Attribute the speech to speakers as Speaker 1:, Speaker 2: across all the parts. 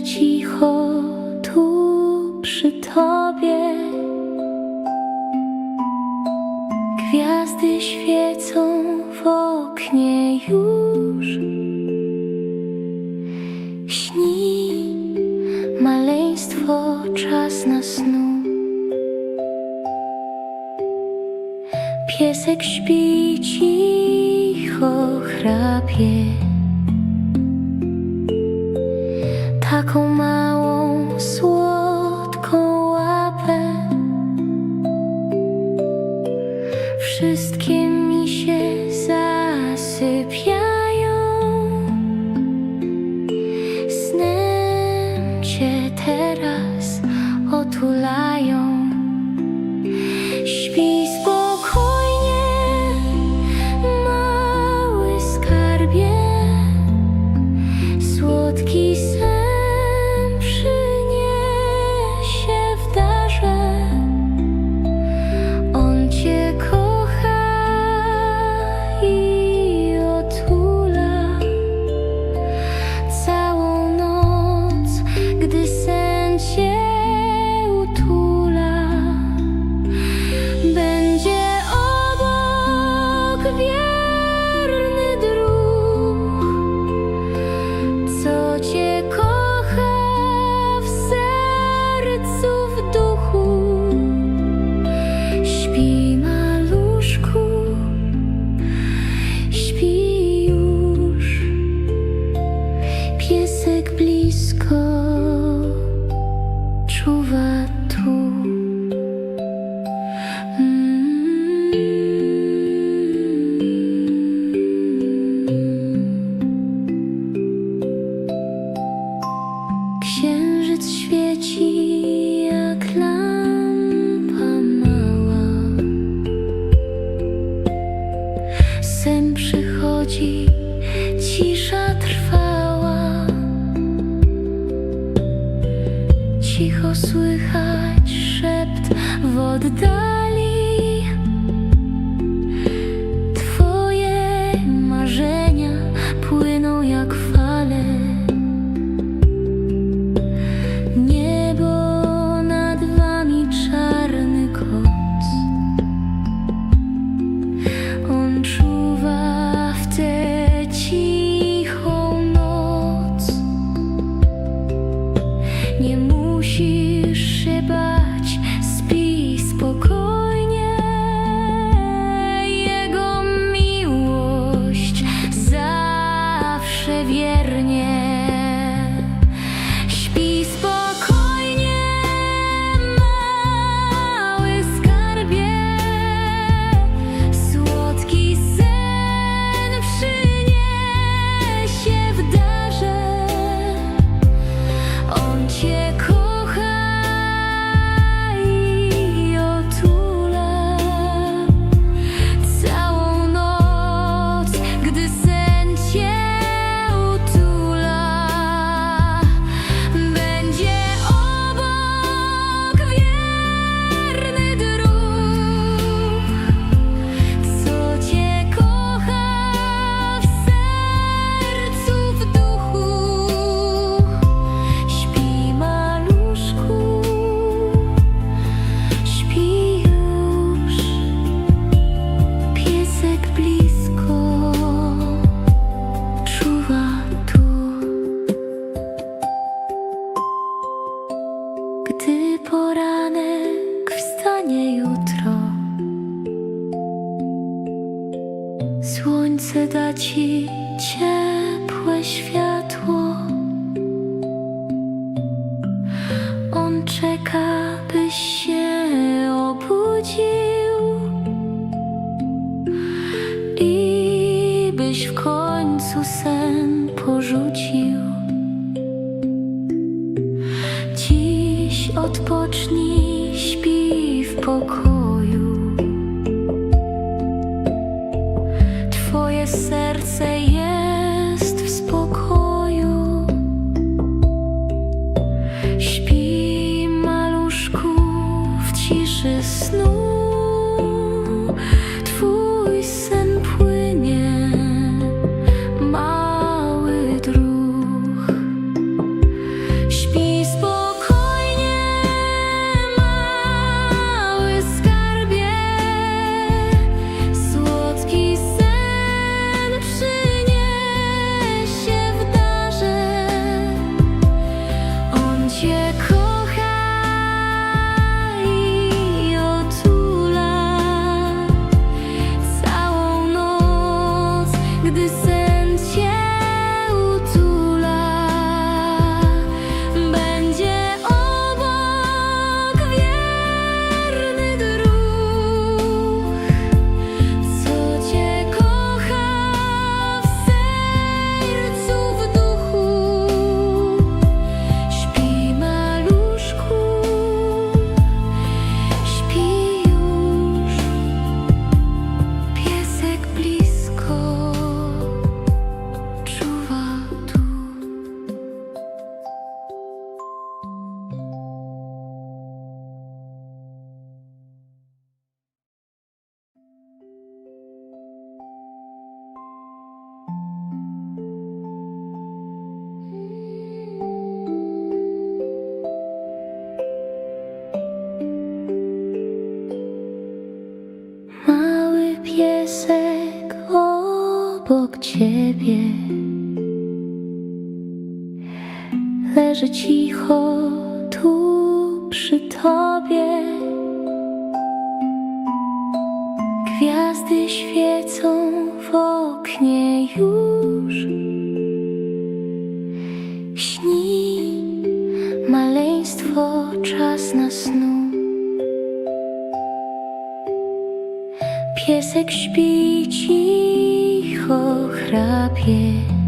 Speaker 1: cicho tu przy tobie. Gwiazdy świecą w oknie już. Śni maleństwo czas na snu. Piesek śpi cicho chrapie. taką małą słodką. Księżyc świeci jak lampa mała. Sen przychodzi, cisza trwała. Cicho słychać szept w пожучів. ciebie leży cicho. 照片。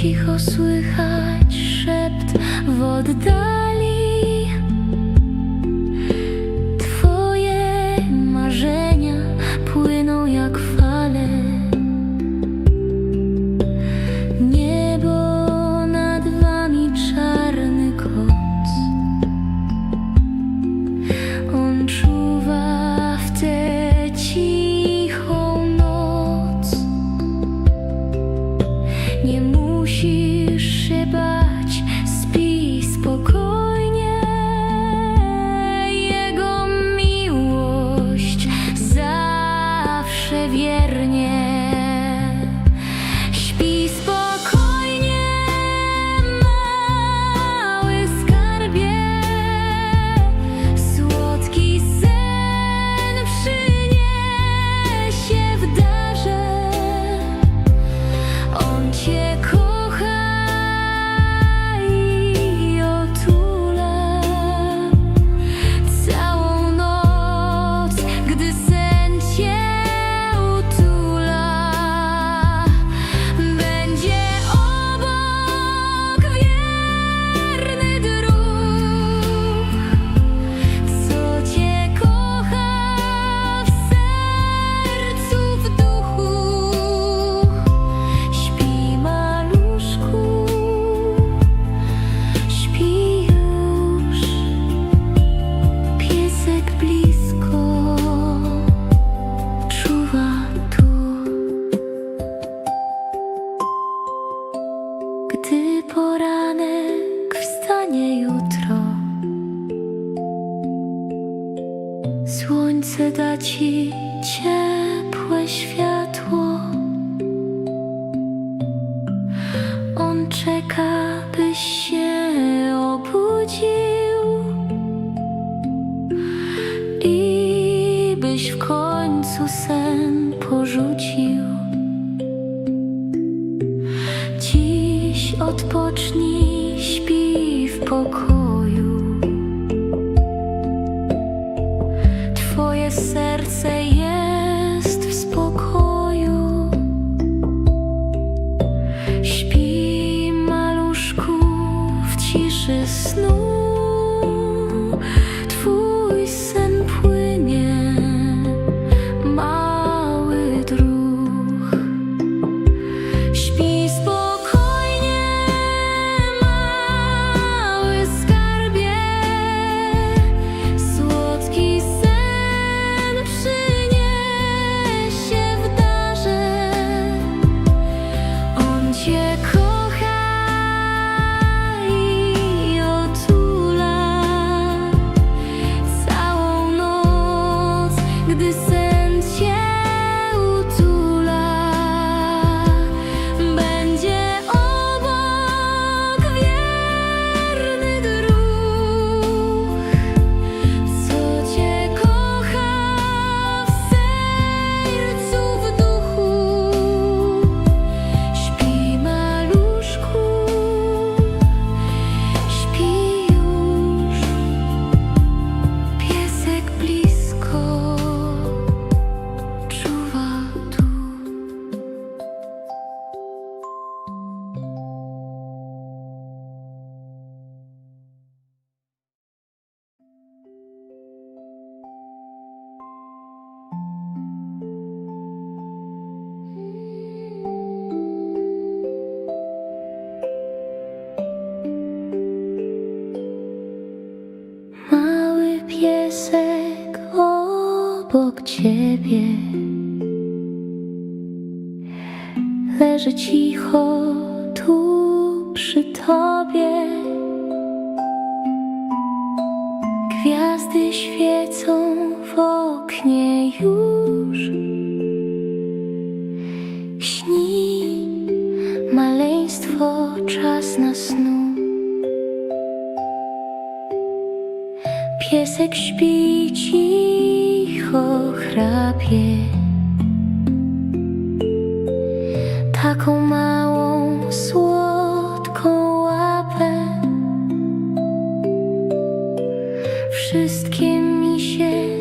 Speaker 1: cicho słychać szept w oddali. stanie jutro. Słońce da ci ciepłe światło. leży cicho tu przy Tobie. Gwiazdy świecą w oknie już. wszystkie mi się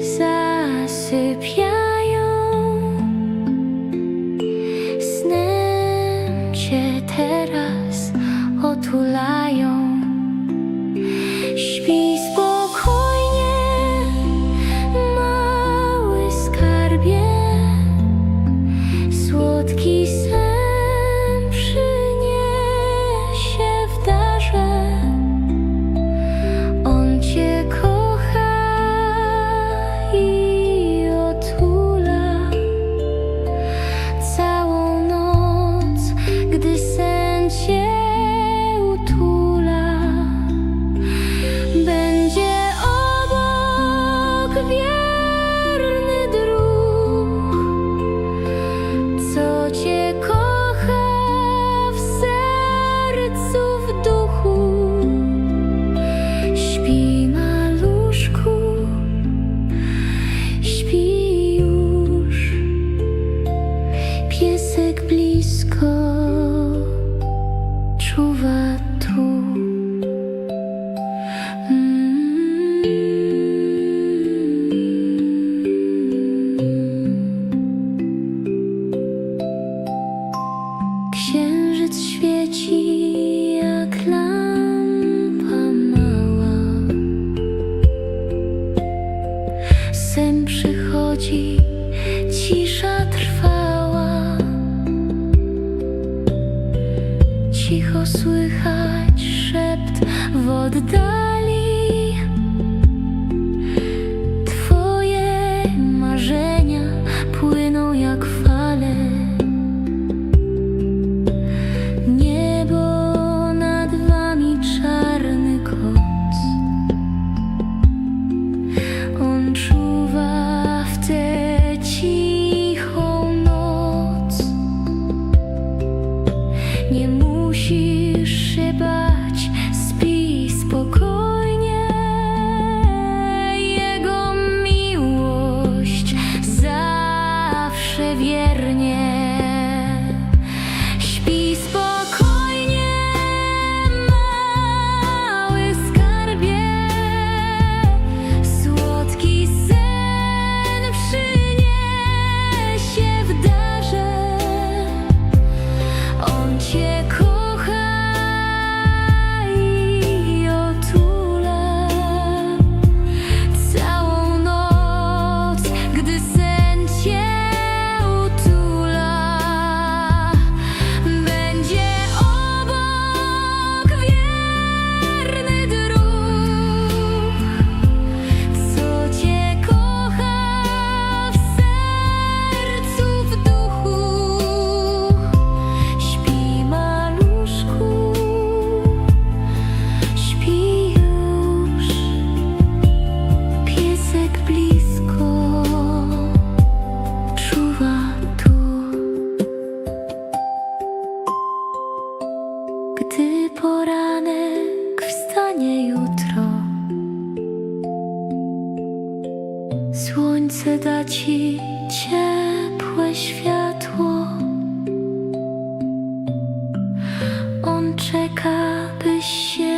Speaker 1: 不屑。